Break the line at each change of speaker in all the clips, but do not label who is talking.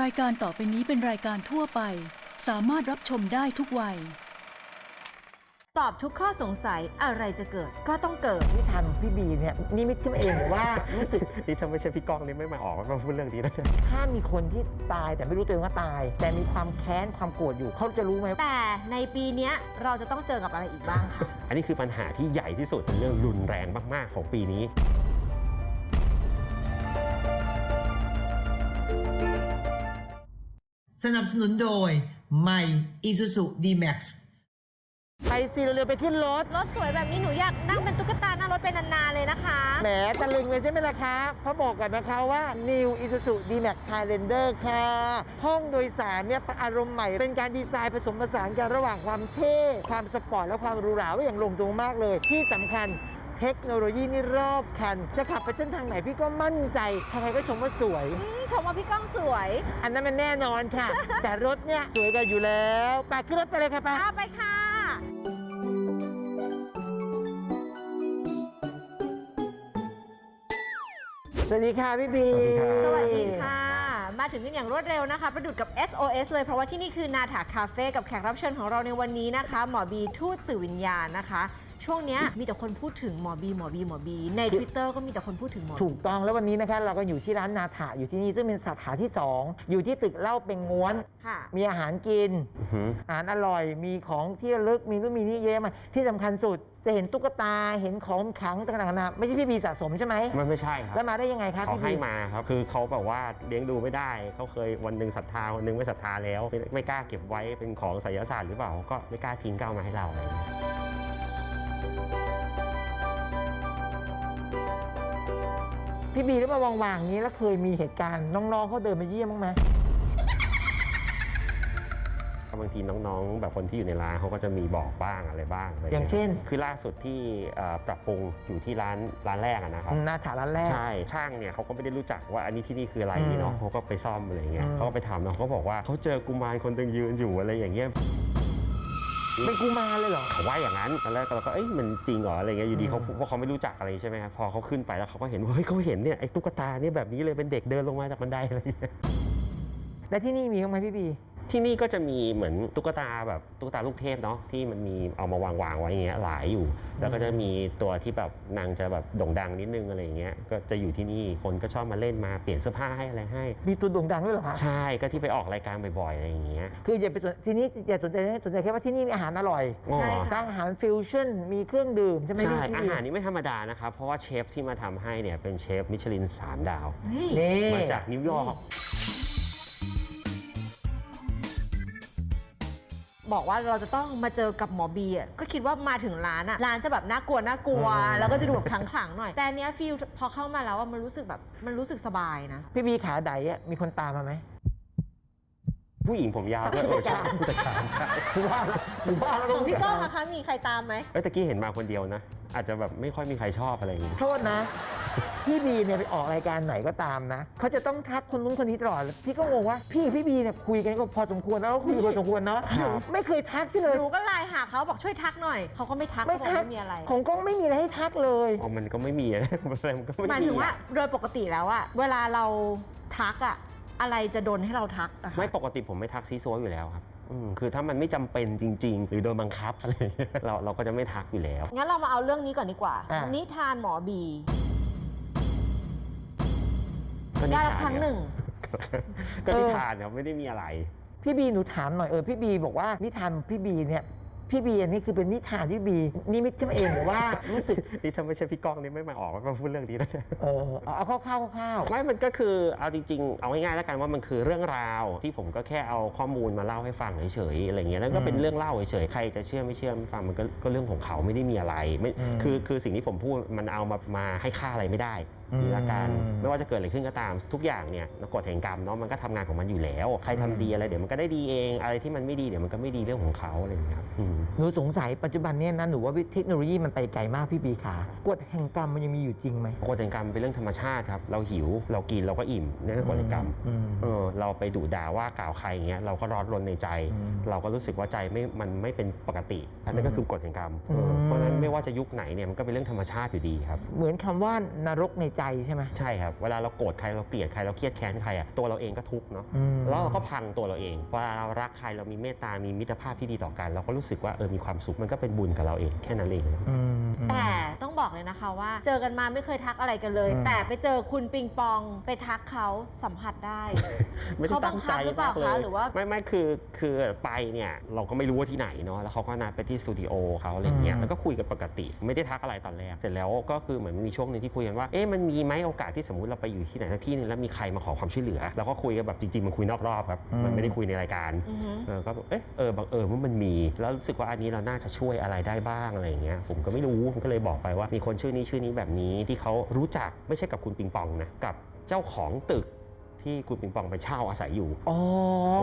รายการต่อไปนี้เป็นรายการทั่วไป สามารถรับชมได้ทุกวัย
ตอบทุกข้อสงสัยอะไรจะเกิดก็ต้องเกิด
นิทานของพี่บีเนี่ยนิมิตขึ้นมาเองหรือว่ารู้สึก
นี่ถ้าไม่ใช่พี่ก้องนี่ไม่มาออกมาพูดเรื่องนี้นะ
ถ้ามีคนที่ตายแต่ไม่รู้ตัวเองว่าตาย แต่มีความแค้นความโกรธอยู่เขาจะรู้ไหม
แต่ในปีเนี้ยเราจะต้องเจอกับอะไรอีกบ้างคะ
อันนี้คือปัญหาที่ใหญ่ที่สุดเป็นเรื่องรุนแรงมากๆของปีนี้
สนับสนุนโดยใหม่ Isuzu D-Max
ไปสิเราเร็วไปขึ้นรถ
รถสวยแบบนี้หนูอยากนั่งเป็นตุ๊กตาหน้ารถไปนานๆเลยนะคะ
แหมตะลึงเลยใช่ไหมล่ะคะเพราะบอกก่อนนะคะว่า New Isuzu D-Max Highlander ค่ะ ห้องโดยสารเนี่ยอารมณ์ใหม่ เป็นการดีไซน์ผสมผสานกันระหว่างความเท่ ความสปอร์ตและความหรูหราไว้อย่างลงตัวมากเลย ที่สำคัญ เทคโนโลยีนี่รอบคัน จะขับไปเส้นทางไหนพี่ก็มั่นใจใครๆก็ชมว่าสวย
อืมชมว่าพี่ก้องสวย
อันนั้นมันแน่นอนค่ะ แต่รถเนี่ยสวยกันอยู่แล้วไปขึ้นรถไปเลยค่ะไป
เอาไปค่ะ
สวัสดีค่ะพี่บี
สวัสดีครับ
สวัสดีค่ะ มาถึงกันอย่างรวดเร็วนะคะ ประดุดกับ SOS เลยเพราะว่าที่นี่คือนาถาคาเฟ่กับแขกรับเชิญของเราในวันนี้นะคะ หมอบีทูตสื่อวิญญาณนะคะ ช่วงเนี้ยมีแต่คนพูดถึงหมอบีหมอบีหมอบีใน Twitter ก็มีแต่คนพูดถึงหมอบี
ถูกต้องแล้ววันนี้นะคะเราก็อยู่ที่ร้านนาถาอยู่ที่นี่ซึ่งเป็นสาขาที่ 2 อยู่ที่ตึกเหล้าเป็งง้วน
ค่ะ
มีอาหารกิน
อื้อหือ
อาหารอร่อยมีของที่ระลึกมีนู่นมีนี่เยอะมากที่สำคัญสุดจะเห็นตุ๊กตาเห็นของขลังต่างๆนานาไม่ใช่พี่บีสะสมใช่ไหม
มันไม่ใช่ครับ
แล้วมาได้ยังไงคะ
เขา
พี่
ให้
บี
มาครับ คือเขาแบบว่าเลี้ยงดูไม่ได้ เขาเคยวันหนึ่งศรัทธาวันหนึ่งไม่ศรัทธาแล้วไม่ไม่กล้าเก็บไว้เป็นของไสยศาสตร์หรือเปล่า ก็ไม่กล้าทิ้งก้าวมาให้เราอะไรอย่างเงี้ย
พี่บีแล้วมาวางๆอย่างนี้แล้วเคยมีเหตุการณ์น้องๆเขาเดินมาเยี่ยมบ้างไหม
บางทีน้องๆ แบบคนที่อยู่ในร้านเขาก็จะมีบอกบ้างอะไรบ้างอะไร
อย่างเช่น
คือล่าสุดที่เอ่อปรับปรุงอยู่ที่ร้านร้านแรกอะนะครับ
นาถาร้านแรก
ใช่ช่างเนี่ยเขาก็ไม่ได้รู้จักว่าอันนี้ที่นี่คืออะไร
อืม
เนาะเขาก็ไปซ่อมอะไรเงี้ย
อืม
เขาก็ไปถามน้องเขาบอกว่าเขาเจอกุมารคนหนึงยืนอยู่อะไรอย่างเงี้ย
เป็นกูมารเลยเหรอ
เขาว่าอย่างนั้นตอนแรกเราก็เอ้ยมันจริงเหรออะไรเงี้ยอยู่ดีเขา
อืม
เพราะเขาไม่รู้จักอะไรใช่ไหมครับพอเขาขึ้นไปแล้วเขาก็เห็นว่าเฮ้ยเขาเห็นเนี่ยไอ้ตุ๊กตาเนี่ยแบบนี้เลยเป็นเด็กเดินลงมาจากบันไดอะไรเงี้ย
และที่นี่มีบ้างไหมพี่บี
ที่นี่ก็จะมีเหมือนตุ๊กตาแบบตุ๊กตาลูกเทพเนาะที่มันมีเอามาวางวางๆไว้อย่างเงี้ยหลายอยู่ แล้วก็จะมีตัวที่แบบนางจะแบบโด่งดังนิดนึงอะไรอย่างเงี้ยก็จะอยู่ที่นี่คนก็ชอบมาเล่นมาเปลี่ยนเสื้อผ้าให้อะไรให้
มีตัวโด่งดังด้วยเหรอคะ
ใช่ก็ที่ไปออกรายการบ่อยๆอะไรอย่างเงี้ย
คืออย่าไปสนที่นี่อย่าสนใจนะสนใจแค่ว่าที่นี่มีอาหารอร่อย
ใช่ค่ะ
สร้างอาหารฟิวชั่นมีเครื่องดื่มใช่ไหม
ใช่
พี่
อาหารนี้ไม่ธรรมดานะครับ เพราะว่าเชฟที่มาทำให้เนี่ยเป็นเชฟมิชลิน3ดาว
เฮ้ย
นี่
มาจากนิวยอร์ก
บอกว่าเราจะต้องมาเจอกับหมอบีอะก็คิดว่ามาถึงร้านอะร้านจะแบบน่ากลัวน่ากลัวแล้วก็จะดูแบบขลังๆหน่อย แต่อันเนี้ยฟีลพอเข้ามาแล้วอะมันรู้สึกแบบมันรู้สึกสบายนะ
พี่บีขาไดอะมีคนตามมาไหม
ผู้หญิงผมยาวด้วยเออใช่ผู้จัดการใช่
หรือว่าหรือว่าเรา
ของพี่ก้องอะคะมีใครตามไหม
เอ้ยตะกี้เห็นมาคนเดียวนะ อาจจะแบบไม่ค่อยมีใครชอบอะไรอย่างเงี้ย
โทษนะ พี่บีเนี่ยไปออกรายการไหนก็ตามนะเขาจะต้องทักคนนู้นคนนี้ตลอดพี่ก็งงว่าพี่พี่บีเนี่ยคุยกันก็พอสมควรแล้วก็คุยพอสมควรเนาะไม่เคยทักที่เลย
หนูก็ไลน์หาเขาบอกช่วยทักหน่อยเขาก็ไม่ทัก
ไม่
เขาบอก
ทัก
ไม่มีอะไร
ของกล้องไม่มีอะไรให้ทักเลย
อ๋อมันก็ไม่มีอะอะไรมันก็ไม่
หมาย
มี
ถึงว่า
อะ
โดยปกติแล้วอะเวลาเราทักอะอะไรจะดนให้เราทักอะคะ
ไม่ปกติผมไม่ทักซีซัวอยู่แล้วครับอืมคือถ้ามันไม่จำเป็นจริง ๆ หรือโดนบังคับอะไรอย่างเงี้ยเราเราก็จะไม่ทักอยู่แล้ว
งั้นเรามาเอาเรื่องนี้ก่อนดีกว่า
อะ
นิทานหมอบี
ก็
ได้
นิ
ละ
ทาน
ครั้งหนึ่ง
ก็นิทานครับไม่ได้มีอะไร
พี่บีหนูถามหน่อยเออพี่บีบอกว่านิทานพี่บีเนี่ย พี่บีอันนี้คือเป็นนิทานที่บีนิมิตขึ้นมาเองหรือว่ารู้สึก
นี่ถ้าไม่ใช่พี่ก้องนี่ไม่มาออกมาพูดเรื่องนี้นะ
เออเอาเอาคร่าวๆคร่าว
ไม่มันก็คือเอาจริงๆ เอาง่ายๆแล้วกันว่ามันคือเรื่องราวที่ผมก็แค่เอาข้อมูลมาเล่าให้ฟังเฉยๆอะไรเงี้ยแล้วก็เป็น
อืม
เรื่องเล่าเฉยๆใครจะเชื่อไม่เชื่อไม่ฟังมันก็ก็เรื่องของเขาไม่ได้มีอะไรไม่
อืม
คือคือสิ่งที่ผมพูดมันเอามามาให้ค่าอะไรไม่ได้
อืม
นี่ละกันไม่ว่าจะเกิดอะไรขึ้นก็ตามทุกอย่างเนี่ยกฎแห่งกรรมเนาะมันก็ทำงานของมันอยู่แล้ว ใครทำดีอะไรเดี๋ยวมันก็ได้ดีเอง อะไรที่มันไม่ดีเดี๋ยวมันก็ไม่ดีเรื่องของเขาอะไรอย่างเงี้ยครับอืม
ๆหนูสงสัยปัจจุบันเนี่ยนะหนูว่าเทคโนโลยีมันไปไกลมากพี่บีขากฎแห่งกรรมมันยังมีอยู่จริงไหม
กฎแห่งกรรมเป็นเรื่องธรรมชาติครับเราหิวเรากินเราก็อิ่มนี่คือกฎแห่งกรรม
อืม
เออเราไปดุด่าว่ากล่าวใครอย่างเงี้ยเราก็ร้อนรนในใจ
อืม
เราก็รู้สึกว่าใจไม่มันไม่เป็นปกติอันนั้นก็คือกฎแห่งกรรมเออ
อืม
เพราะฉะนั้นไม่ว่าจะยุคไหนเนี่ยมันก็เป็นเรื่องธรรมชาติอยู่ดีครับ
เหมือนคำว่านรกในใจใช่ไหม
ใช่ครับ เวลาเราโกรธใครเราเกลียดใครเราเครียดแค้นใครอะตัวเราเองก็ทุกข์เนาะ
อืม
แล้วเราก็พังตัวเราเองเวลาเรารักใครเรามีเมตตามีมิตรภาพที่ดีต่อกัน เราก็รู้สึกว่าเออมีความสุขมันก็เป็นบุญกับเราเองแค่นั้นเอง
อืม
แต่ต้องบอกเลยนะคะว่า เจอกันมาไม่เคยทักอะไรกันเลย
อืม
แต่ไปเจอคุณปิงปองไปทักเขาสัมผัสได้
ไม่ได้
เขาบั
ตั้
ง
ง
คั
ใจ
บหรือเปล่ามา
กเล
คะ
ย
หรือว่า
ไม่ไม่คือคือไปเนี่ยเราก็ไม่รู้ว่าที่ไหนเนาะแล้วเขาก็นัดไปที่สตูดิโอเขาอะไรอย่างเงี้ย
อืม
แล้วก็คุยกันปกติ ไม่ได้ทักอะไรตอนแรกเสร็จแล้วก็คือเหมือนมีช่วงหนึงที่คุยกันว่าเอ๊ะมันมีไหมโอกาสที่สมมติเราไปอยู่ที่ไหนสักที่หนึงแล้วมีใครมาขอความช่วยเหลือแล้วก็คุยกันแบบจริงๆมันคุยนอกรอบครับมันไม่ได้คุยในรายการ
อือฮึ
เออก็แบบเอ๊ะเออบังเอิญว่ามันมีแล้วรู้สึกว่าอันนี้เราน่าจะช่วยอะไรได้บ้างอะไรอย่างเงี้ยผมก็ไม่รู้ผมก็เลยบอกไปว่ามีคนชื่อนี้ชื่อนี้แบบนี้ที่เขารู้จักไม่ใช่กับคุณปิงปองนะกับเจ้าของตึก ที่คุณปิงปองไปเช่าอาศัยอยู่
อ๋อ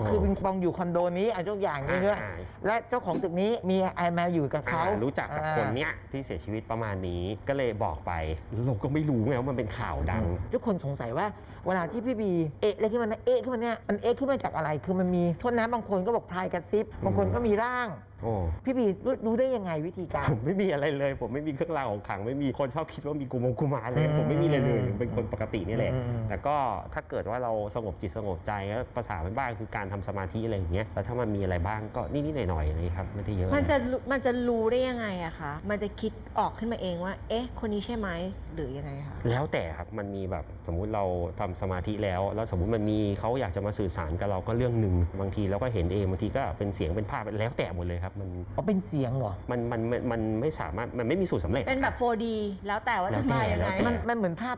คือปิงปองอยู่คอนโดนี้อะทุกอย่างนี้ด้วย
อ่า
และเจ้าของตึกนี้มีไอแมวอยู่กับเขา
อ่ารู้จักกับคนเนี้ยที่เสียชีวิตประมาณนี้ก็เลยบอกไปแล้วเราก็ไม่รู้ไงว่ามันเป็นข่าวดัง
ทุกคนสงสัยว่าเวลาที่พี่บีเอะอะไรขึ้นมานะเอะขึ้นมาเนี่ยมันเอะขึ้นมาจากอะไร คือมันมีโทษนะบางคนก็บอกพลายกระซิบบางคนก็มีร่าง
โอ้
พี่บีรู้รู้ได้ยังไงวิธีการ
ผมไม่มีอะไรเลย ผมไม่มีเครื่องรางของขลังไม่มีคนชอบคิดว่ามีกุมงกุมารเลย
อืม
ผมไม่มีเลยเลยเป็นคนปกตินี่แหละ
อืม
แต่ก็ถ้าเกิดว่าเราสงบจิตสงบใจก็ภาษาบ้านๆคือการทำสมาธิอะไรอย่างเงี้ยแล้วถ้ามันมีอะไรบ้างก็นิดๆหน่อยๆอะไรครับไม่ได้เยอะ
มันจะรู้มันจะรู้ได้ยังไงอะคะ มันจะคิดออกขึ้นมาเองว่า เอ๊ะ คนนี้ใช่ไหมหรือยังไงคะ
แล้วแต่ครับมันมีแบบสมมุติเราทำสมาธิแล้ว แล้วสมมุติมันมีเขาอยากจะมาสื่อสารกับเราก็เรื่องหนึ่งบางทีเราก็เห็นเองบางทีก็เป็นเสียงเป็นภาพแล้วแต่หมดเลยครับมัน
เอาเป็นเสียงเหรอ
มันมันมันมันไม่สามารถมันไม่มีสูตรสำเร็จ
เป็นแบบ 4D แล้วแต่ว่า
แล้
จะ
วแต่
มายัง
แล้ว
ไง
แต่
มันมันเหมือนภาพ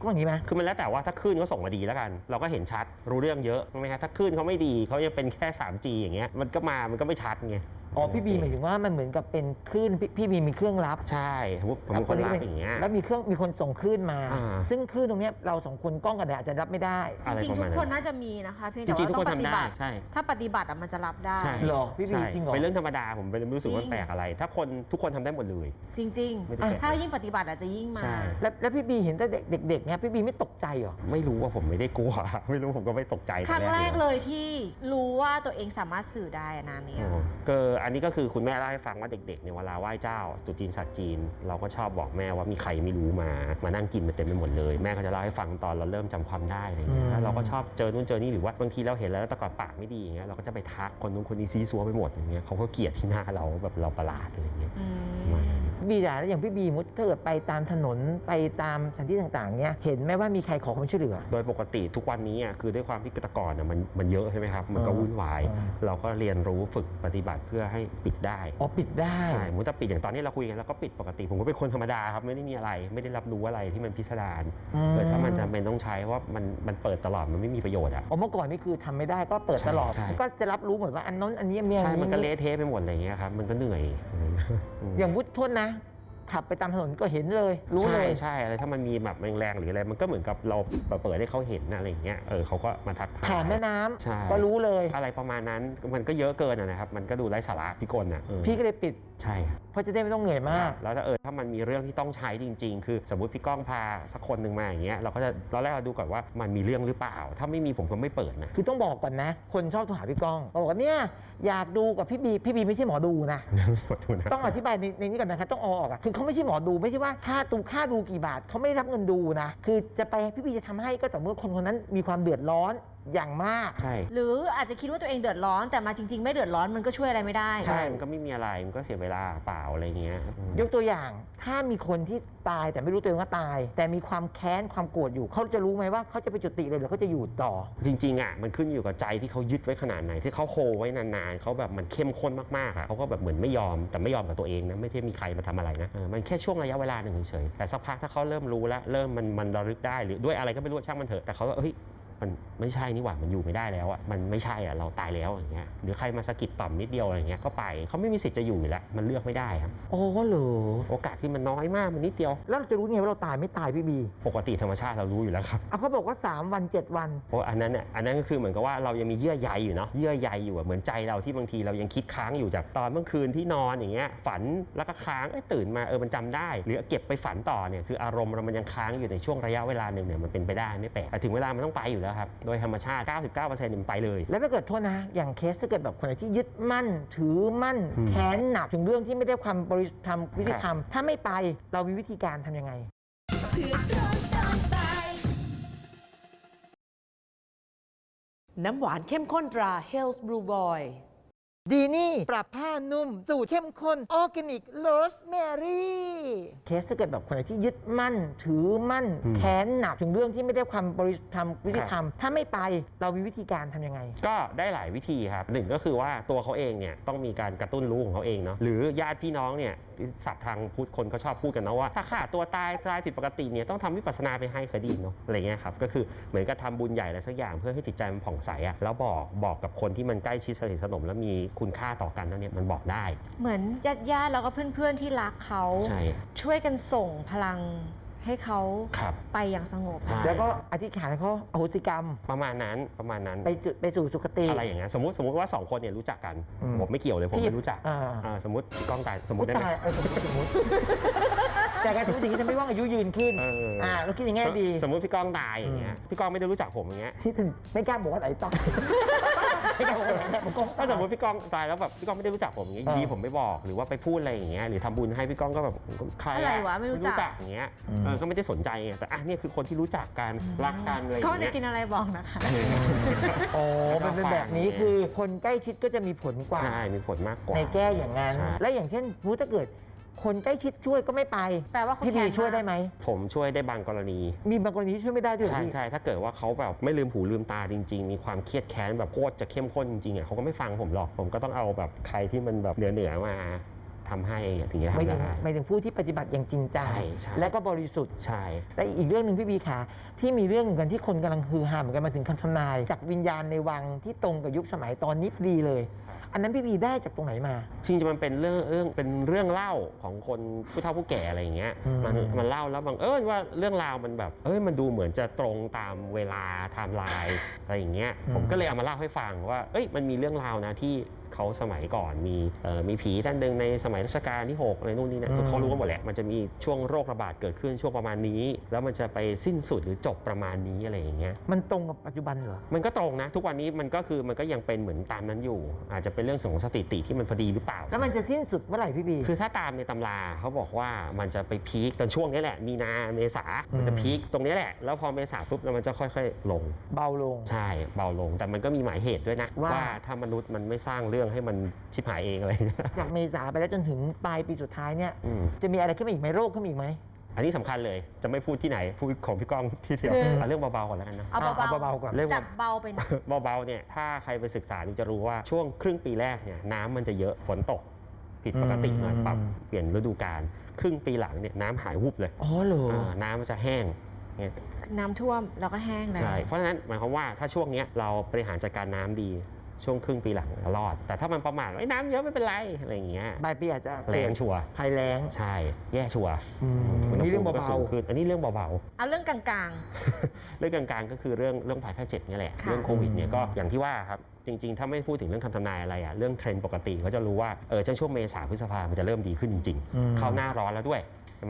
ก็อย่างนี้ไหม
คือมันแล้วแต่ว่าถ้าคลื่นเขาส่งมาดีแล้วกัน เราก็เห็นชัดรู้เรื่องเยอะใช่ไหมครับถ้าคลื่นเขาไม่ดีเขายังเป็นแค่ 3G อย่างเงี้ยมันก็มามันก็ไม่ชัดไง
อ๋อพี่บีหมายถึงว่ามันเหมือนกับเป็นคลื่นพี่พี่บีมีเครื่องรับ
ใช่ผมผมเป็นคนรับอย่างเงี้ย
แล้วมีเครื่องมีคนส่งคลื่นมา
อ่า
ซึ่งคลื่นตรงเนี้ยเราสองคนกล้องกันแดดอาจจะรับไม่ได้
จ
อะไร
ริง
ประ
ๆทุ
มากณ
คน
นั้น
น่าจะมีนะคะ เพียง
จ
แต่
ริงๆ
ว่า
ทุก
ต้อ
คน
งปฏิ
ทำได้
บัติ
ใช่
ถ้าปฏิบัติอะมันจะรับได้
ใช่
เหรอพี่บี
ใช่
จริงเหรอ
เป็นเรื่องธรรมดาผมไม่รู้สึกว่า
จริง
แปลกอะไร ถ้าคนทุกคนทำได้หมดเลย
จริง
ไม่ได้แปลก
ๆ ถ้ายิ่งปฏิบัติอาจจะยิ่งมา
ใช่
แล้วแล้วพี่บีเห็นแต่เด็กๆเนี่ยพี่บีไม่ตกใจเหรอ
ไม่รู้ว่าผมไม่ได้กลัว ไม่รู้ผมก็ไม่ตกใจ
ครั้ง
แต่
แรก
ลย
เลยที่รู้ว่าตัวเองสามารถสื่อได้อะนานเนี้ย
อ๋อก็อันนี้ก็คือคุณแม่เล่าให้ฟังว่าเด็กๆเนี่ยเวลาไหว้เจ้าตรุษจีนศาสตร์จีน เราก็ชอบบอกแม่ว่ามีใครไม่รู้มา มานั่งกินมาเต็มไปหมดเลย แม่ก็จะเล่าให้ฟังตอนเราเริ่มจำความได้อะไรอย่างเงี้
อื
ย
ม
แล้วเราก็ชอบเจอนู่นเจอนี่หรือว่าบางทีเราเห็นแล้วแต่ก่อนปากไม่ดีอย่างเงี้ยเราก็จะไปทักคนนู้นคนนี้ซีซัวไปหมดอย่างเงี้ยเขาก็เกลียดที่หน้าเราแบบเราประหลาดอะไรอย่างเงี้ย
อืม
ไม่
พี่ บีจ๋าแล้วอย่างพี่บีมุดถ้าเกิดไปตามถนนไปตามสถานที่ต่างๆเนี่ยเห็นไหมว่ามีใครขอความช่วยเหลือ
โดยปกติทุกวันนี้อะคือด้วยความที่แตะกอนอะมันมันเยอะใช่ไหมครับ มันก็
อ่า
วุ่นวาย
อ่า
เราก็เรียนรู้ฝึกปฏิบัติเพื่อให้ปิดได้
อ๋อปิดได้
ใช่มุตปิดอย่างตอนนี้เราคุยกันเราก็ปิดปกติ ผมก็เป็นคนธรรมดาครับไม่ได้มีอะไร ไม่ได้รับรู้อะไรที่มันพิสดาร
อืม
เออถ้ามันจำเป็นต้องใช้ว่ามันมันเปิดตลอดมันไม่มีประโยชน์อะ
อ๋อเมื่อก่อนนี่คือทำไม่ได้ก็เปิด
ใช่
ตลอด
ใช่
ก็จะรับรู้หมดว่าอันนั้นอันนี้มีอัน
ใช่
นี้
มันก็เละเทะไปหมดอะไรอย่างเงี้ยครับ มันก็เหนื่อยอืม
อย่างวุฒิโทษนะ ขับไปตามถนนก็เห็นเลย รู้เล
ใช่
ย
ใช่อะไรถ้ามันมีแบบแรงๆหรืออะไรมันก็เหมือนกับเราเปิดให้เขาเห็นนะอะไรอย่างเงี้ยเออเขาก็มาทักทาย
ผ่านแม่น้ำ
ใช่
ก็รู้เลย
อะไรประมาณนั้นมันก็เยอะเกินอะนะครับ มันก็ดูไร้สาระพิกลอะเออ
พี่ก็เลยปิด
ใช่ครับ
เพราะจะได้ไม่ต้องเหนื่อยมาก
แล้วถ้าเออถ้ามันมีเรื่องที่ต้องใช้จริง ๆ คือสมมติพี่ก้องพาสักคนหนึ่งมาอย่างเงี้ยเราก็จะตอนแรกเราดูก่อนว่ามันมีเรื่องหรือเปล่า ถ้าไม่มีผมก็ไม่เปิดนะ
คือต้องบอกก่อนนะ คนชอบโทรหาพี่ก้องบอกว่าเนี่ยอยากดูกับพี่บีพี่บีไม่ใช่หมอดูนะ ต้องอธิบายในในนี้ก่อนนะครับต้องเอาออกอะคือเขาไม่ใช่หมอดูไม่ใช่ว่าค่าตูค่าดูกี่บาทเขาไม่รับเงินดูนะ คือจะไปพี่บีจะทำให้ก็แต่อเมื่อคนคนนั้นมีความเดือดร้อนอย่างมาก
ใช่
หรืออาจจะคิดว่าตัวเองเดือดร้อนแต่มาจริง ๆ ไม่เดือดร้อนมันก็ช่วยอะไรไม่ได้
ใช่ มันก็ไม่มีอะไร มันก็เสียเวลาเปล่าอะไรเงี้ยอืม
ยกตัวอย่างถ้ามีคนที่ตายแต่ไม่รู้ตัวเองว่าตาย แต่มีความแค้นความโกรธอยู่ เขาจะรู้ไหมว่าเขาจะไปจุติเลยหรือเขาจะอยู่ต่อ
จริงๆอะมันขึ้นอยู่กับใจที่เขายึดไว้ขนาดไหน ที่เขาโฮไว้นานๆเขาแบบมันเข้มข้นมากๆอะเขาก็แบบเหมือนไม่ยอมแต่ไม่ยอมกับตัวเองนะไม่ใช่มีใครมาทำอะไรนะเออมันแค่ช่วงระยะเวลาหนึ่งเฉยๆแต่สักพักถ้าเขาเริ่มรู้แล้วเริ่มมันมันระลึกได้หรือด้วยอะไรก็ไม่รู้ช่างมันเถอะแต่เขาก็เฮ้ย มันไม่ใช่นี่หว่ามันอยู่ไม่ได้แล้วอะมันไม่ใช่อะเราตายแล้วอย่างเงี้ยหรือใครมาสะกิดต่อมนิดเดียวอะไรเงี้ยก็ไปเขาไม่มีสิทธิ์จะอยู่อยู่แล้วมันเลือกไม่ได้ครับ
โอ้เหรอ
โอกาสที่มันน้อยมากมันนิดเดียว
แล้วเราจะรู้ไงว่าเราตายไม่ตายพี่บี
ปกติธรรมชาติเรารู้อยู่แล้วครับ
อะเขาบอกว่า 3 วัน 7 วัน
เพราะอันนั้นเนี่ยอันนั้นก็คือเหมือนกับว่าเรายังมีเยื่อใยอยู่เนาะเยื่อใยอยู่อะเหมือนใจเราที่บางทีเรายังคิดค้างอยู่จากตอนเมื่อคืนที่นอนอย่างเงี้ยฝันแล้วก็ค้างเอ้ยตื่นมาเออมันจำได้ หรือเก็บไปฝันต่อเนี่ยคืออารมณ์เรามันยังค้างอยู่ในช่วงระยะเวลาหนึ่งเนี่ยมันเป็นไปได้ไม่แปลกแต่ถึงเวลามันต้องไปอยู่แล้วแล้วครับ โดยธรรมชาติ 99%มันไปเลย
แล้วถ้าเกิดโทษนะ อย่างเคสถ้าเกิดแบบคนที่ยึดมั่น ถือมั่น แค้นหนักถึงเรื่องที่ไม่ได้ความบริธรรมวิธีธรรม ถ้าไม่ไปเรามีวิธีการทำยังไง
น้ำหวานเข้มข้นตรา Health Blue Boy
ดีนี่ ปรับผ้านุ่ม สูตรเข้มข้นออร์แกนิกโรสแมรี่ เคสถ้าเกิดแบบคนไหนที่ยึดมั่น ถือมั่น
อืม
แค้นหนักถึงเรื่องที่ไม่ได้ความบริสุทธิ์ธรรมวิธีธรรม ถ้าไม่ไปเรามีวิธีการทำยังไง
ก็ได้หลายวิธีครับหนึ่งก็คือว่าตัวเขาเองเนี่ยต้องมีการกระตุ้นรู้ของเขาเองเนาะหรือญาติพี่น้องเนี่ยศัพท์ทางพุทธคนก็ชอบพูดกันเนาะว่าถ้าฆ่าตัวตายตายผิดปกติเนี่ยต้องทำวิปัสสนาไปให้เคยไดีเนาะอะไรเงี้ยครับก็คือเหมือนกับทำบุญใหญ่อะไรสักอย่างเพื่อให้จิตใจมันผ่องใสอะแล้วบอกบอกกับคนที่มันใกล้ชิดสนิทสนม แล้วมีคุณค่าต่อกันนั่นเนี่ยมันบอกได้
เหมือนญาติญาติๆแล้วก็เพื่อนๆที่รักเขา
ใช่
ช่วยกันส่งพลัง ให้เขา
ครับ
ไปอย่างสงบ
ใช่
แล้วก็อธิษฐานให้เขาอโหสิกรรม
ประมาณนั้นประมาณนั้น
ไปจุดไปสู่สุคติ
อะไรอย่างเงี้ยสมมติสมมติว่าสองคนเนี่ยรู้จักกัน
อืม
ผมไม่เกี่ยวเลยผมไม่รู้จัก
อ่า
อ่าสมมติกล้องตายสมมติได้ไหม
ตายเออสมมติสมมติ แต่การสมมติอย่างนี้จะไม่ว่างอายุยืนขึ้น
เอออ่
อ่าเราคิดอย่างแง่ดี
สมมติพี่ก้องตายอย่างเงี้ยพี่ก้องไม่ได้รู้จักผมอย่างเงี้ย
ที่ถึงไม่กล้าบอกว่าไหนต้องไม่กล้าบอกว่าไหนผมก็
ถ้าสมมติพี่ก้องตายแล้วแบบพี่ก้องไม่ได้รู้จักผมอย่างเงี้ยอยู่ดี
อ่า
ผมไม่บอกหรือว่าไปพูดอะไรอย่างเงี้ยหรือทำบุญให้พี่ก้องก็แบบใคร
อะไรวะไม่รู้จัก
อย่างเงี้ย
อืม
เออก็ไม่ได้สนใจไงแต่อะเนี่ยคือคนที่รู้จักกันรักกันอะไรอ
เขา
ย่าง
จะ
เงี้ย
กินอะไรบอกนะคะ
โอ้มันเป็นแบบนี้คือคนใกล้ชิดก็จะมีผลกว่า
ใช่มีผลมากกว่า
ในแก้อย่างนั้น
ใช่
และอย่างเช่นพูถ้าเกิด คนใกล้ชิดช่วยก็ไม่ไป
แปลว่าเขา
พี่บี
แค้นมาก
ช่วยได้ไหม
ผมช่วยได้บางกรณี
มีบางกรณีที่ช่วยไม่ได้ด้วยเหรอ
ใช่
พี่
ใช่ถ้าเกิดว่าเขาแบบไม่ลืมหูลืมตาจริง ๆ มีความเครียดแค้นแบบโคตรจะเข้มข้นจริงๆอะเขาก็ไม่ฟังผมหรอก ผมก็ต้องเอาแบบใครที่มันแบบเหนือเหนือๆมา ทำให้ถึงจะ
ไม่
ทำ
ถึง
ได้
ไม่ถึงผู้ที่ปฏิบัติอย่างจริงจัง
ใช่ใช่
และก็บริสุทธิ์
ใช่
และอีกเรื่องหนึ่งพี่บีขาที่มีเรื่องเหมือนกันที่คนกำลังฮือฮาเหมือนกันมาถึงคำทำนาย จากวิญญาณในวังที่ตรงกับยุคสมัยตอนนี้พอดีเลย อันนั้นพี่บีได้จากตรงไหนมา
จริงๆมันเป็นเรื่องเรื่องเป็นเรื่องเล่าของคนผู้เฒ่าผู้แก่อะไรอย่างเงี้ย
อืม
มันมันเล่าแล้วบังเอิญว่าเรื่องราวมันแบบเอ้ยมันดูเหมือนจะตรงตามเวลาไทม์ไลน์อะไรอย่างเงี้ยผมก็เลยเอามาเล่าให้ฟังว่า เอ้ยมันมีเรื่องราวนะที่เขาสมัยก่อนมีเอ่อมีผีท่านหนึ่งในสมัยรัชกาลที่6อะไรนู่นนี่นะคือเขารู้กันหมดแหละมันจะมีช่วงโรคระบาดเกิดขึ้นช่วงประมาณนี้ แล้วมันจะไปสิ้นสุดหรือจบประมาณนี้อะไรอย่างเงี้ย
มันตรงกับปัจจุบันเหรอ
มันก็ตรงนะ ทุกวันนี้มันก็คือมันก็ยังเป็นเหมือนตามนั้นอยู่ อาจจะเป็นเรื่องของสถิติที่มันพอดีหรือเปล่า
แล้วมันจะสิ้นสุดเมื่อไหร่พี่บี
คือถ้าตามในตำราเขาบอกว่ามันจะไปพีคตอนช่วงนี้แหละ มีนาเมษามันจะ
อืม
พีคตรงนี้แหละแล้วพอเมษาปุ๊บแล้วมันจะค่อย ๆ ลง
เบาลง
ใช่เบาลง แต่มันก็มีหมายเหตุด้วยนะ
ว่า
ถ้ามนุษย์มันไม่สร้างเรื่องให้มันชิบหายเองอะไรอย่างเงี้ย
จากเมษาไปแล้วจนถึงปลายปีสุดท้ายเนี่ย
อืม
จะมีอะไรขึ้นมาอีกไหมโรคขึ้นมาอีกไหม
อันนี้สำคัญเลยจะไม่พูดที่ไหนพูดของพี่ก้องที่เดียว
คือ
เอาเรื่องเบาๆก่อนแล้วกันนะ
เอา
เอา
เบา
เบาๆก่อน
เรื่อง
ๆจับเบาไปหน่อย
เบาๆเนี่ยถ้าใครไปศึกษาดูจะรู้ว่าช่วงครึ่งปีแรกเนี่ยน้ำมันจะเยอะฝนตก ผิดปกติหน่อย
อืม
ปรับเปลี่ยนฤดูกาลครึ่งปีหลังเนี่ยน้ำหายวุบเลย
อ๋อเหรอ
อ่าน้ำมันจะแห้งเนี่ย
น้ำท่วมแล้วก็แห้งแล้ว
ใช่เพราะฉะนั้นหมายความว่าถ้าช่วงเนี้ยเราบริหารจัดการน้ำดี ช่วงครึ่งปีหลังรอด แต่ถ้ามันประมาทว่าไอ้น้ำเยอะไม่เป็นไรอะไรอย่างเงี้ย
ปลายปีอาจจะ
แรงชัวร์
ภัยแรง
ใช่ แย่ชัวร์
อืม
อุณห
นี่
ภู
เรื่อง
มิก็
เบา
สูงขึ้นอันนี้เรื่องเบาๆ
เอาเรื่องกลาง
เรื่องกลางๆก็คือเรื่องเรื่องภัยไข้เจ็บเนี่ยแหละ
ค่ะ
เรื่องโควิดเนี่ยก็อย่างที่ว่าครับจริงๆ ถ้าไม่พูดถึงเรื่องคำทำนายอะไรอะเรื่องเทรนด์ปกติเขาจะรู้ว่าเออช่วงเมษาพฤษภามันจะเริ่มดีขึ้นจริง
อืม
ๆเข้าหน้าร้อนแล้วด้วย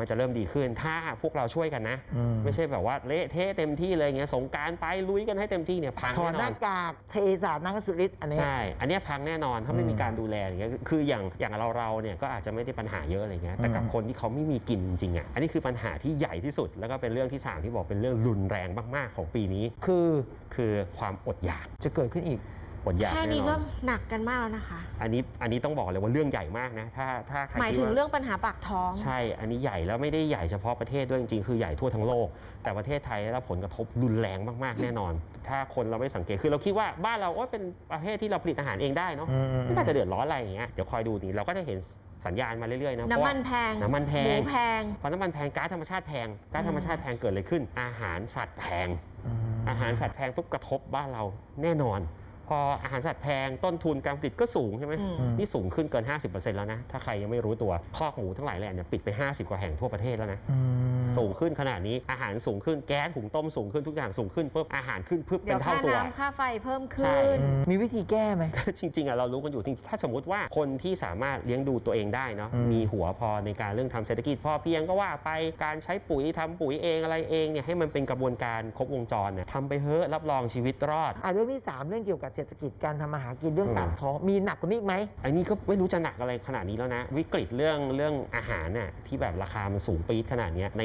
มันจะเริ่มดีขึ้น ถ้าพวกเราช่วยกันนะ
อืม
ไม่ใช่แบบว่าเละเทะเต็มที่เลยเงี้ยสงกรารไปลุยกันให้เต็มที่เนี่ยพัง
ถอด
แน่
ห
นอ
น้าน กากเทสาดน้ำกระสุริตอันเนี้ย
ใช่ อันเนี้ยพังแน่นอนถ้าไม่
อืม
มีการดูแลอย่างเงี้ย คืออย่างอย่างเราเราๆเนี่ยก็อาจจะไม่ได้ปัญหาเยอะอะไรเงี้ย แต่กับ
อืม
คนที่เขาไม่มีกินจริงๆอะ อันนี้คือปัญหาที่ใหญ่ที่สุด แล้วก็เป็นเรื่องที่สามที่บอกเป็นเรื่องรุนแรงมากๆของปีนี้
คือ
คือความอดอยาก
จะเกิดขึ้นอีก
อดอ
ๆ
ยาก
แค่
แน่
นี้
น
ก็
อน
หนักกันมากแล้วนะคะ
อันนี้อันนี้ต้องบอกเลยว่าเรื่องใหญ่มากนะ ถ้าถ้าใคร
หมาย
คิด
ถึง
ว่า
เรื่องปัญหาปากท้อง
ใช่ อันนี้ใหญ่แล้วไม่ได้ใหญ่เฉพาะประเทศด้วยจริงๆ คือใหญ่ทั่วทั้งโลก แต่ประเทศไทยได้รับผลกระทบรุนแรงมากๆ แน่นอน ถ้าคนเราไม่สังเกต คือเราคิดว่าบ้านเราก็เป็นประเทศที่เราผลิตอาหารเองได้เนาะ
อืม
ไม่น่าจะเดือดร้อนอะไรอย่างเงี้ย เดี๋ยวคอยดูนี่เราก็จะเห็นสัญญาณมาเรื่อยๆ นะเพราะ
น้ำมั
ว่าน
แพง
น้ำมันแพ
หมู
ง
แพง
พอน้ำมันแพงก๊าซธรรมชาติแพง ก๊าซธรรมชาติแพงเกิดอะไรขึ้น อาหารสัตว์แพง
อืม
อาหารสัตว์แพงปุ๊บกระทบบ้านเราแน่นอน พออาหารสัตว์แพงต้นทุนการผลิตก็สูงใช่ไหม
อืม
อืม
นี่สูงขึ้นเกิน 50%แล้วนะ ถ้าใครยังไม่รู้ตัวคอกหมูทั้งหลายแหล่เนี่ยปิดไป 50 กว่าแห่งทั่วประเทศแล้วนะ
อืม
สูงขึ้นขนาดนี้อาหารสูงขึ้นแก๊สหุงต้มสูงขึ้นทุกอย่างสูงขึ้นปุ๊บอาหารขึ้นปุ๊บ
เดี๋
เป็
ยวน
เท่า
ค่า
ตัว
น้ำค่าไฟเพิ่ม
ใช่
ขึ้น
อืมมีวิธีแก้ไหม
จริงๆอะเรารู้กันอยู่จริงถ้าสมมติว่าคนที่สามารถเลี้ยงดูตัวเองได้เนาะ
อืม
มีหัวพอในการเรื่องทำเศรษฐกิจพอเพียงก็ว่าไปการใช้ปุ๋ยทำปุ๋ยเองอะไรเองเนี่ยให้มันเป็นกระบวนการครบวงจรเนี่ยทำไปเถอะรับรองชีวิตรอด
อะเรื่องที่สามเรื่องเกี่ยวกับเศรษฐกิจการทำมาหากินเรื่องปากท้องมีหนักกว่านี้อีกไหม
อันนี้ก็ไม่รู้จะหนักอะไรขนาดนี้แล้วนะ วิกฤตเรื่องเรื่องอาหารน่ะที่แบบราคามันสูงปี๊ดขนาดเนี้ยใน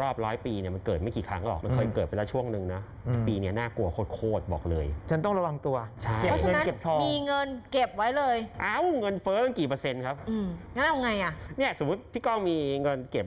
รอบร้อยปีเนี่ยมันเกิดไม่กี่ครั้งหรอกมันเคย
อืม
เกิดไปแล้วช่วงหนึ่งนะ
อืม
ปีเนี้ยน่ากลัวโคตรๆบอกเลย
ฉันต้องระวังตัว
ใช่
เก็บ
เพราะฉะ
เงิน
นั้น
เก็บทอง
มีเงินเก็บไว้เลย
เอ้าเงินเฟ้อตั้งกี่เปอร์เซ็นต์ครับ
อืมงั้นเอาไงอะ
เนี่ยสมมติพี่ก้องมีเงินเก็บ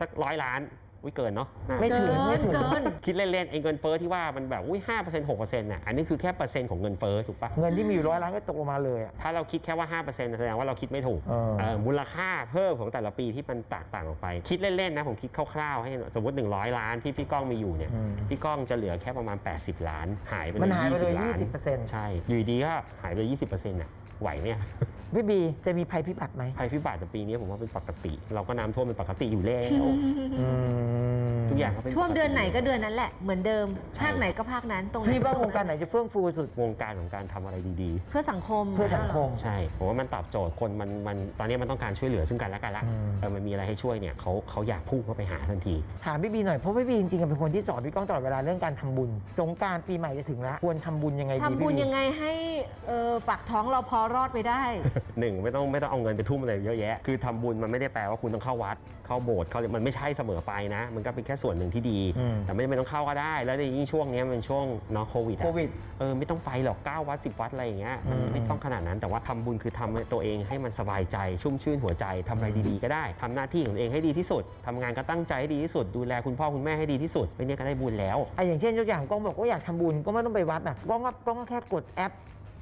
สักร้อยล้าน วิเกินเนาะ
ไม่ถึง
เกิน
ไม่ถึง
เกิน
คิดเล่นๆไอ้เงินเฟ้อที่ว่ามันแบบอุ้ยห้าเปอร์เซ็นต์หกเปอร์เซ็นต์น่ะอันนี้คือแค่เปอร์เซ็นต์ของเงินเฟ้อถูกปะ
เงินที่มีอยู่ร้อยล้านก็ตกลงมาเลยอะ
ถ้าเราคิดแค่ว่า5%แสดงว่าเราคิดไม่ถูก
เออ
เอ่อมูลค่าเพิ่มของแต่ละปีที่มันแตกต่างออกไป คิดเล่นๆนะผมคิดคร่าวๆให้สมมติ 100 ล้านที่พี่ก้องมีอยู่เนี่ย
อืม
พี่ก้องจะเหลือแค่ประมาณ 80 ล้าน หายไป
มัน
เลย
หายไปเลย
20 ล้าน
20%
ใช่อยู่ดีๆก็หายไป20%น่ะ ไหวไหมอะ
พี่บีจะมีภัยพิบัติไหม
ภัยพิบัติในปีนี้ผมว่าเป็นปกติ เราก็น้ำท่วมเป็นปกติอยู่แล้ว
อืม
ทุกอย่างก็เป็น
ท่วม
ปกติ
เดือนไหนก็เดือนนั้นแหละ เหมือนเดิม
ใช่
ภาคไหนก็ภาคนั้น ตรงไหน
พี่ว่าวงการไหนจะเฟื่องฟูสุด
วงการของการทำอะไรดี
เพื่อสังคม
เพื่อสังคม
ๆ ใช่ผมว่ามันตอบโจทย์คนมันมันตอนนี้มันต้องการช่วยเหลือซึ่งกันและกันละ
อืม
เออมันมีอะไรให้ช่วยเนี่ยเขาเขาอยากพุ่งเข้าไปหาทันที
ถามพี่บีหน่อยเพราะพี่บีจริงๆเป็นคนที่สอนพี่ก้องตลอดเวลาเรื่องการทำบุญ สงกรารปีใหม่จะถึงแล้วควรทำบุญยังไงดี
ทำบุญ
พี่บี
ยังไงให้เออปากท้องเราพอรอดไปได้
หนึ่งไม่ต้องไม่ต้องเอาเงินไปทุ่มอะไรเยอะแยะ คือทำบุญมันไม่ได้แปลว่าคุณต้องเข้าวัด เข้าโบสถ์เข้ามันไม่ใช่เสมอไปนะ มันก็เป็นแค่ส่วนหนึ่งที่ดี
อืม
แต่ไม่ไม่ต้องเข้าก็ได้ แล้วในยิ่งช่วงเนี้ยมันช่วงเนาะโควิดอะ
โควิด
เออไม่ต้องไปหรอก 9 วัด 10 วัดอะไรอย่างเงี้ยมัน
อืม
ไม่ต้องขนาดนั้นแต่ว่าทำบุญคือทำให้ตัวเองให้มันสบายใจ ชุ่มชื่นหัวใจทำอะไรดีๆก็ได้ทำหน้าที่ของตัวเองให้ดีที่สุดทำงานก็ตั้งใจให้ดีที่สุด ดูแลคุณพ่อคุณแม่ให้ดีที่สุดไม่เนี่ยก็ได้บุญแล้ว
อะอย่างเช่นยกอย่างก้องบอกว่าอยากทำบุญก็ไม่ต้องไปวัดอะก้องก็ก้องก็แค่กดแอป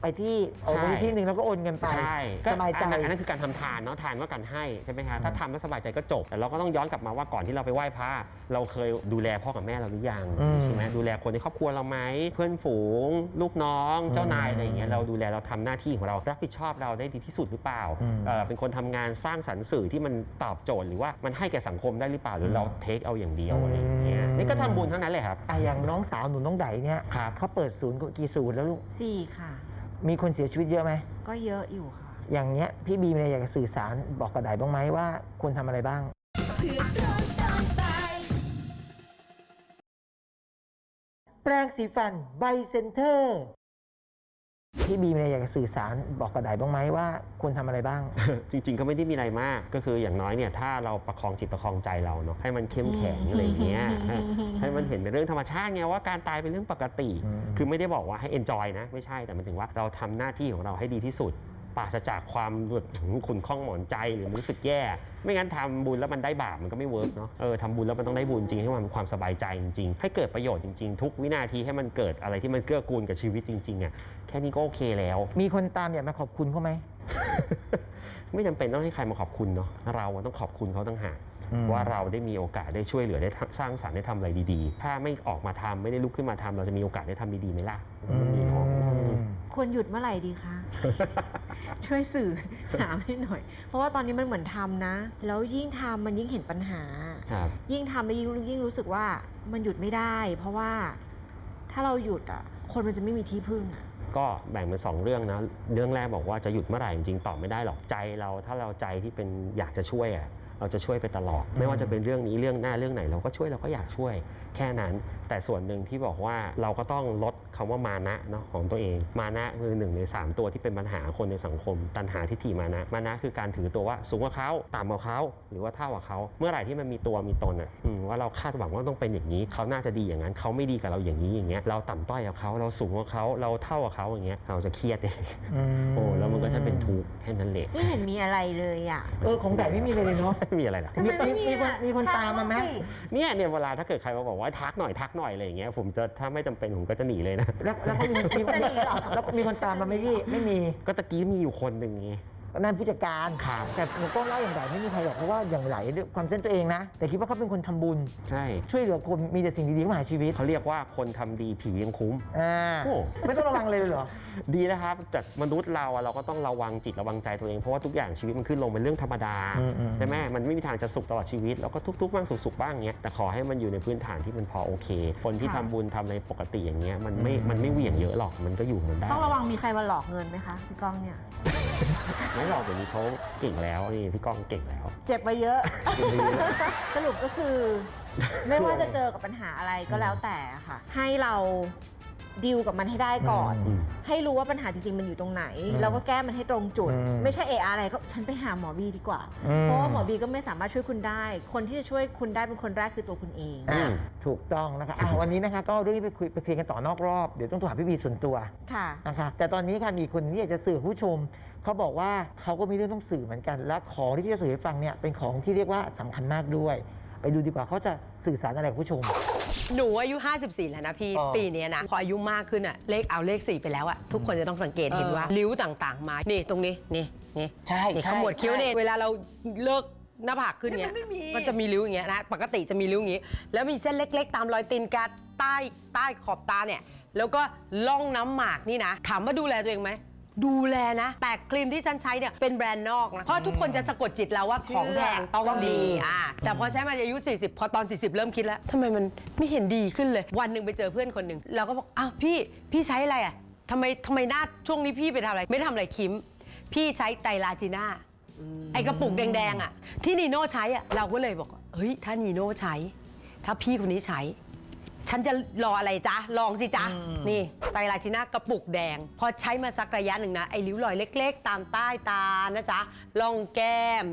ไปที่เอา
ใช่
ไปที่หนึ่งแล้วก็โอนเงินไป
ใช่
สบายใจ
อันนั้นอันนั้นคือการทำทานเนาะทานว่าการให้ใช่ไหมคะถ้าทำแล้วสบายใจก็จบ แต่เราก็ต้องย้อนกลับมาว่าก่อนที่เราไปไหว้พระเราเคยดูแลพ่อกับแม่เราหรือยัง
อืม
ใช่ไหมดูแลคนในครอบครัวเราไหมเพื่อนฝูง ลูกน้อง เจ้านาย
อืม
อะไรอย่างเงี้ยเราดูแลเราทำหน้าที่ของเรารับผิดชอบเราได้ดีที่สุดหรือเปล่า
อืม
เอ่อเป็นคนทำงานสร้างสรรค์สื่อที่มันตอบโจทย์หรือว่ามันให้แก่สังคมได้หรือเปล่าหรือเราเทคเอาอย่างเดียวอะไรอย่างเงี้ย
อืม
นี่ก็ทำบุญเท่านั้นเลยครับ
อะอย่างน้องสาวหนูน้องไดเนี่ย
ครับ
เขาเปิดศูนย์กี่ศูนย์แล้วลูก
สี่ค่ะ
มีคนเสียชีวิตเยอะไหม
ก็เยอะอยู่ค่ะ
อย่างเงี้ยพี่บีมีอะไรอยากจะสื่อสารบอกกับไดบ้างไหมว่าควรทำอะไรบ้าง แปรงสีฟันไบเซนเตอร์ พี่บีมีอะไรอยากจะสื่อสารบอกกับไดบ้างไหมว่าควรทำอะไรบ้าง
จริง ๆ ก็ไม่ได้มีอะไรมากก็คืออย่างน้อยเนี่ยถ้าเราประคองจิตประคองใจเราเนาะให้มันเข้มแข็งอะไรอย่างเงี้ย
อืม
ให้มันเห็นเป็นเรื่องธรรมชาติไงว่าการตายเป็นเรื่องปกติ
อืม
คือไม่ได้บอกว่าให้ enjoy นะ ไม่ใช่แต่หมันถึงว่าเราทำหน้าที่ของเราให้ดีที่สุด ปราศจากความแบบขุนข้องหมอนใจหรือรู้สึกแย่ ไม่งั้นทำบุญแล้วมันได้บาปมันก็ไม่เวิร์กเนาะเออทำบุญแล้วมันต้องได้บุญจริงให้มันมีความสบายใจจริงๆ ให้เกิดประโยชน์จริงๆ ทุกวินาทีให้มันเกิดอะไรที่มันเกื้อกูลกับชีวิตจริงๆอะแค่นี้ก็โอเคแล้ว
มีคนตามอยากมาขอบคุณเขาไหม
ไม่จำเป็นต้องให้ใครมาขอบคุณเนาะเราอะต้องขอบคุณเขาตั้งหาก
อืม
ว่าเราได้มีโอกาสได้ช่วยเหลือได้สร้างสรรค์ได้ทำอะไรดีๆ ถ้าไม่ออกมาทำไม่ได้ลุกขึ้นมาทำเราจะมีโอกาสได้ทำดีๆไหมล่ะมันไม่มีหรอก
ควรหยุดเมื่อไหร่ดีคะ ช่วยสื่อถามให้หน่อย เพราะว่าตอนนี้มันเหมือนทำนะ แล้วยิ่งทำมันยิ่งเห็นปัญหา
ครับ
ยิ่งทำแล้วยิ่งยิ่งรู้สึกว่ามันหยุดไม่ได้ เพราะว่าถ้าเราหยุดอะคนมันจะไม่มีที่พึ่งอะ
ก็แบ่งเป็นสองเรื่องนะเรื่องแรกบอกว่าจะหยุดเมื่อไหร่จริงๆตอบไม่ได้หรอกใจเราถ้าเราใจที่เป็นอยากจะช่วยอะเราจะช่วยไปตลอด ไม่ว่าจะเป็นเรื่องนี้เรื่องหน้าเรื่องไหนเราก็ช่วยเราก็อยากช่วยแค่นั้น แต่ส่วนหนึ่งที่บอกว่าเราก็ต้องลดคำว่ามานะเนาะของตัวเอง มานะคือหนึ่งในสามตัวที่เป็นปัญหาคนในสังคม ตัณหาทิฏฐิมานะ มานะคือการถือตัวว่าสูงกว่าเขาต่ำกว่าเขาหรือว่าเท่ากว่าเขาเมื่อไหร่ที่มันมีตัวมีตนอะอืมว่าเราคาดหวังว่าต้องเป็นอย่างนี้เขาน่าจะดีอย่างนั้นเขาไม่ดีกับเราอย่างนี้อย่างเงี้ยเราต่ำต้อยกับเขาเราสูงกว่าเขาเราเท่ากับเขาอย่างเงี้ยเราจะเครียดเองโอ้แล้วมันก็จะเป็นทุกข์แค่นั้นแหละ
ไม่เห็นมีอะไรเลยอะ
เออของไดไม่มีเลยเลยเนาะ
ไม่มีอะไรหรอก
ทำไมไม่มี
มีคน
อะ
มีคนตามมาไหม
ทักสิ
เนี่ยเนี่ยเวลาถ้าเกิดใครมาบอกว่าทักหน่อยทักหน่อยอะไรอย่างเงี้ยผมจะถ้าไม่จำเป็นผมก็จะหนีเลยนะ
แล้วแล้วก็มีมีคน
จะหนีเหรอ
แล้วก็มีคนตามมาไหมพี่ ไม่มี
ก็ตะกี้มีอยู่คนหนึ่งไง
นั่นผู้จัดการ
ครับ
แต่หนูก็เล่าอย่างไรไม่มีใครหรอกเพราะว่าอย่างไรด้วยความเส้นตัวเองนะ แต่คิดว่าเขาเป็นคนทำบุญ
ใช่
ช่วยเหลือคนมีแต่สิ่งดีๆเข้ามาหาชีวิต
เขาเรียกว่าคนทำดีผียังคุ้ม
อ่า
โอ้
ไม่ต้องระวังเลยเหรอ
ดีนะครับจากมนุษย์เราอะเราก็ต้องระวังจิตระวังใจตัวเองเพราะว่าทุกอย่างชีวิตมันขึ้นลงเป็นเรื่องธรรมดา
อืมอืม
ใช่ไหมมันไม่มีทางจะสุขตลอดชีวิตแล้วก็ทุกๆบ้างสุขๆบ้างเงี้ยแต่ขอให้มันอยู่ในพื้นฐานที่มันพอโอเค คนที่
ค่ะ
ทำบุญทำในปกติอย่างเงี้ยมันไม่
อืม
มันไม่เหวี่ยงเยอะหรอกมันก็อยู่ของมันได้
ต้องระวังมีใครมาหลอกเงินไหมคะพี่ก้องเนี่ย
ไม่หรอกเดี๋ยวนี้เขาเก่งแล้วนี่พี่ก้องเก่งแล้ว
เจ็บไปเยอะ สรุปก็คือ ไม่ว่าจะเจอกับปัญหาอะไรก็แล้วแต่ค่ะ ให้เรา ดีลกับมันให้ได้ก่อน
อืม
ให้รู้ว่าปัญหาจริงๆ มันอยู่ตรงไหน
อืม
แล้วก็แก้มันให้ตรงจุด
อืม
ไม่ใช่เออะไรก็ฉันไปหาหมอบีดีกว่า
อืม
เพราะว่าหมอบีก็ไม่สามารถช่วยคุณได้ คนที่จะช่วยคุณได้เป็นคนแรกคือตัวคุณเอง
อ่าถูกต้องนะคะอะวันนี้นะคะก็เอาเรื่องนี้ไปคุยไปเคลียร์กันต่อนอกรอบ เดี๋ยวต้องโทรหาพี่บีส่วนตัว
ค่ะ
นะคะแต่ตอนนี้ค่ะมีคนที่อยากจะสื่อผู้ชม เขาบอกว่าเขาก็มีเรื่องต้องสื่อเหมือนกัน และของที่จะสื่อให้ฟังเนี่ยเป็นของที่เรียกว่าสำคัญมากด้วย ไปดูดีกว่าเขาจะสื่อสารอะไรกับผู้ชม
หนูอายุ 54 แล้วนะพี่
อ๋อ
ปีเนี้ยนะ พออายุมากขึ้นอะเลขเอาเลข 4 ไปแล้วอะทุกคนจะต้องสังเกตเห็นว่า ริ้วต่างๆ มา นี่ตรงนี้ นี่นี่
ใช่
นี่
ใช่
ขมวดคิ้วเนี่ย
ใช่
เวลาเราเลิกหน้าผากขึ้นเนี้ยมันจะมีริ้วอย่างเงี้ยนะ ปกติจะมีริ้วอย่างงี้ แล้วมีเส้นเล็กๆ ตามรอยตีนกาใต้ใต้ขอบตาเนี่ย แล้วก็ล่องน้ำหมากนี่นะ ถามว่าดูแลตัวเองไหม ดูแลนะ แต่ครีมที่ฉันใช้เนี่ยเป็นแบรนด์นอกนะ เพราะทุกคนจะสะกดจิตเราว่าของแพงต้องดีอ่าแต่พอใช้มาอายุ 40 พอตอน 40 เริ่มคิดแล้วทำไมมันไม่เห็นดีขึ้นเลย วันหนึ่งไปเจอเพื่อนคนหนึ่งเราก็บอกอ้าวพี่พี่ใช้อะไรอะทำไมทำไมหน้าช่วงนี้พี่ไปทำอะไร ไม่ทำอะไรคิม พี่ใช้ไตรลาจีน่าไอกระปุกแดงๆอะที่นีโน่ใช้อะเราก็เลยบอกว่าเฮ้ยถ้านีโน่ใช้ ถ้าพี่คนนี้ใช้ ฉันจะรออะไรจ๊ะ ลองสิจ๊ะ นี่ไตรลาจิน่ากระปุกแดง พอใช้มาสักระยะหนึ่งนะ ไอ้ริ้วรอยเล็ก ๆ ตามใต้ตานะจ๊ะล่องแก้ม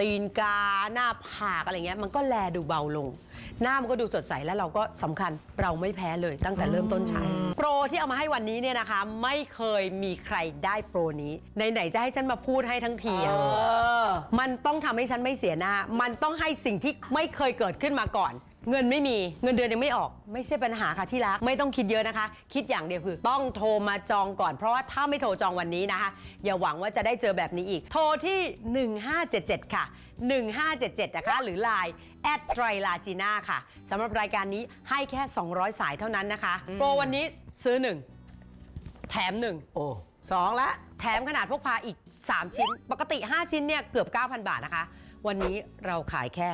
ตีนกา หน้าผากอะไรเงี้ย มันก็แลดูเบาลง หน้ามันก็ดูสดใสแล้วเราก็สำคัญเราไม่แพ้เลยตั้งแต่เริ่มต้นใช้ โปรที่เอามาให้วันนี้เนี่ยนะคะ ไม่เคยมีใครได้โปรนี้ไหนๆจะให้ฉันมาพูดให้ทั้งทีอะ มันต้องทำให้ฉันไม่เสียหน้า มันต้องให้สิ่งที่ไม่เคยเกิดขึ้นมาก่อน เงินไม่มีเงินเดือนยังไม่ออก ไม่ใช่ปัญหาค่ะที่รักไม่ต้องคิดเยอะนะคะ คิดอย่างเดียวคือต้องโทรมาจองก่อน เพราะว่าถ้าไม่โทรจองวันนี้นะคะ อย่าหวังว่าจะได้เจอแบบนี้อีก โทรที่ 1577 ค่ะ 1577 นะคะ หรือ Line แอดไตรลาจีน่าค่ะสำหรับรายการนี้ให้แค่ 200 สายเท่านั้นนะคะโปรวันนี้ซื้อ 1 แถม 1
โอ้
สองละแถมขนาดพกพาอีก 3 ชิ้น ปกติ 5 ชิ้นเนี่ยเกือบ 9,000 บาทนะคะ วันนี้เราขายแค่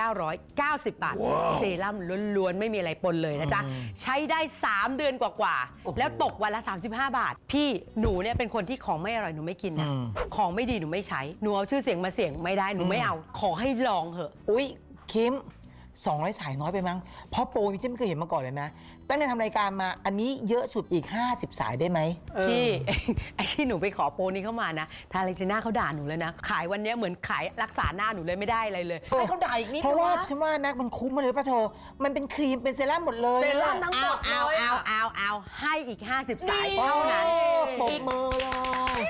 2,990 บาท เซรั่มล้วนๆ ไม่มีอะไรปนเลยนะจ๊ะ ใช้ได้ 3 เดือนกว่าๆ แล้วตกวันละ 35 บาท พี่หนูเนี่ยเป็นคนที่ของไม่อร่อยหนูไม่กินนะ
อืม
ของไม่ดีหนูไม่ใช้ หนูเอาชื่อเสียงมาเสี่ยงไม่ได้หนูไม่เอา ขอให้ลองเหอะ
อุ๊ย คิม 200 สายน้อยไปมั้ง เพราะโปรนี้ฉันไม่เคยเห็นมาก่อนเลยนะ ตั้งแต่ทำรายการมาอันนี้เยอะสุดอีก 50 สายได้ไหม
พี่ ไอ้ที่หนูไปขอโปรนี้เข้ามานะทางเลจิน่าเขาด่าหนูเลยนะ ขายวันเนี้ยเหมือนขายรักษาหน้าหนูเลยไม่ได้อะไรเลย
ให้เขาด่าอีกนิดเพราะว่าฉันว่านะมันคุ้มมาเลยป่ะเธอ มันเป็นครีมเป็นเซรั่มหมดเลย
เซรั่มทั้งหม
อะ
ดเอาเอาเอาเอาให้อีก 50 สายเท่านั้น
ปรบมือเลย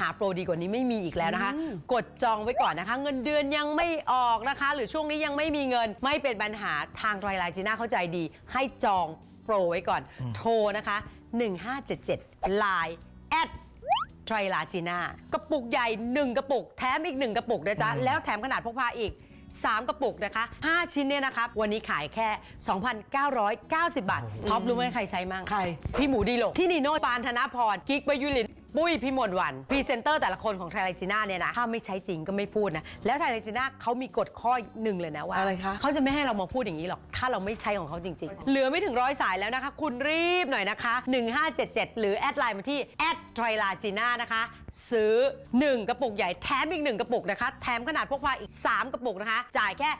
หาโปรดีกว่านี้ไม่มีอีกแล้วนะคะ กดจองไว้ก่อนนะคะ เงินเดือนยังไม่ออกนะคะ หรือช่วงนี้ยังไม่มีเงินไม่เป็นปัญหาทางไตรไลน์จีน่าเข้าใจดี ให้จองโปรไว้ก่อน โทรนะคะ 1577 Line แอดไตรลาจีน่ากระปุกใหญ่ 1 กระปุก แถมอีก 1 กระปุกนะจ๊ะ แล้วแถมขนาดพกพาอีก 3 กระปุกนะคะ 5 ชิ้นเนี่ยนะครับวันนี้ขายแค่ 2,990 บาท ท็อปรู้ไหมใครใช้มั่ง
ใคร
พี่หมูดีหลกที่นีโน่ปานธนพร กิ๊กบยุลิน ปุ้ยพิมลวันพรีเซนเตอร์แต่ละคนของไทยไลจีน่าเนี่ยนะถ้าไม่ใช้จริงก็ไม่พูดนะ แล้วไทยไลจีน่าเขามีกฎข้อหนึ่งเลยนะว่า
อะไรคะ
เขาจะไม่ให้เรามาพูดอย่างนี้หรอก ถ้าเราไม่ใช้ของเขาจริง ๆ เหลือไม่ถึงร้อยสายแล้วนะคะ คุณรีบหน่อยนะคะ 1577 หรือแอดไลน์มาที่แอดไทรลาจีน่านะคะ ซื้อ 1 กระปุกใหญ่แถมอีก 1 กระปุกนะคะ แถมขนาดพกพาอีก 3 กระปุกนะคะ จ่ายแค่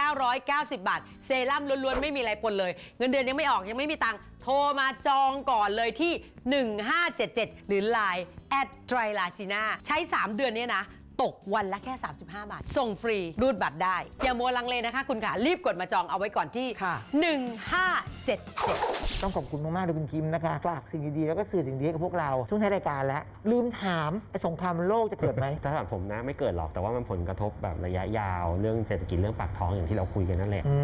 2,990 บาท เซรั่มล้วนๆไม่มีอะไรปนเลย เงินเดือนยังไม่ออกยังไม่มีตังค์โทรมาจองก่อนเลยที่ 1577 หรือ Line แอดไตรลาจีน่าใช้ 3 เดือนเนี้นะ ตกวันละแค่ 35 บาท ส่งฟรีรูดบัตรได้ อย่ามัวลังเลนะคะคุณค่ะ รีบกดมาจองเอาไว้ก่อนที่
ค่ะ
1577
ต้องขอบคุณมากๆเลยคุณคิมนะคะฝากสิ่งดีๆ แล้วก็สื่อสิ่งดีให้กับพวกเรา ช่วงท้ายรายการแล้ว ลืมถามไอ้สงครามโลกจะเกิดไหม
ถ้าถามผมนะไม่เกิดหรอกแต่ว่ามันผลกระทบแบบระยะยาวเรื่องเศรษฐกิจเรื่องปากท้องอย่างที่เราคุยกันนั่นแหละ
อื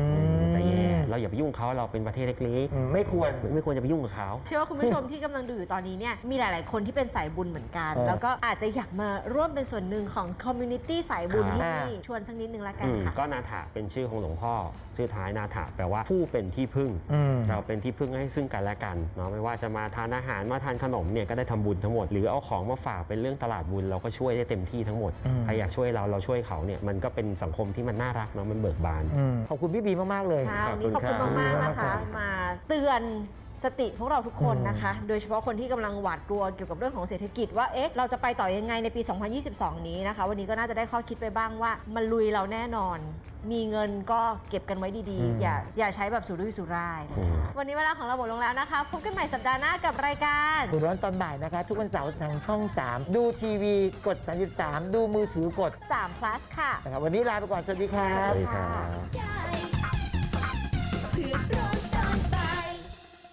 ม
แต่แย่เราอย่าไปยุ่งเขาเราเป็นประเทศเล็ก
อืมไม่ควร
ๆไม่ควรจะไปยุ่งกับเขา
เชื่อว่าคุณผู้ชมที่กำลังดูอยู่ตอนนี้เนี่ยมีหลาย ๆ คนที่เป็นสายบุญเหมือนกัน
เออ
แล้วก็อาจจะอยากมาร่วมเป็นส่วนหนึ่งของคอมมูนิตี้สายบุญที่
อ่า
นี่ชวนสักนิดนึงละกัน
อืม
ค่ะ
ก็นาถาเป็นชื่อของหลวงพ่อ ชื่อท้ายนาถาแปลว่าผู้เป็นที่พึ่ง
อืม
เราเป็นที่พึ่งให้ซึ่งกันและกันเนาะไม่ว่าจะมาทานอาหารมาทานขนมเนี่ยก็ได้ทำบุญทั้งหมด หรือเอาของมาฝากเป็นเรื่องตลาดบุญเราก็ช่วยได้เต็มที่ทั้งหมด
อืม
ใครอยากช่วยเราเราช่วยเขาเนี่ยมันก็เป็นสังคมที่มันน่ารักเนาะมันเบิกบาน
อืมขอบคุณพี่บีมากๆเลย
ค่ะวันนี้ขอบคุณมากๆนะคะมาเตือน สติพวกเราทุกคนนะคะ โดยเฉพาะคนที่กำลังหวาดกลัวเกี่ยวกับเรื่องของเศรษฐกิจว่า เอ๊ะ เราจะไปต่อยังไงในปี 2022 นี้นะคะ วันนี้ก็น่าจะได้ข้อคิดไปบ้างว่า มันลุยเราแน่นอน มีเงินก็เก็บกันไว้ดี
อืม
ๆอย่าอย่าใช้แบบสุรุ่ยสุร่ายนะ
อืม
คะวันนี้เวลาของเราหมดลงแล้วนะคะ พบกันใหม่สัปดาห์หน้ากับรายการ
ดูร้อนตอนบ่ายนะคะ ทุกวันเสาร์ทางช่อง 3 ดูทีวีกด 33 ดูมือถือกด
3 plus ค่ะ
นะครับวันนี้ลาไปก่อนสวัสดีครั
ส
บ
วัสดีครับ
God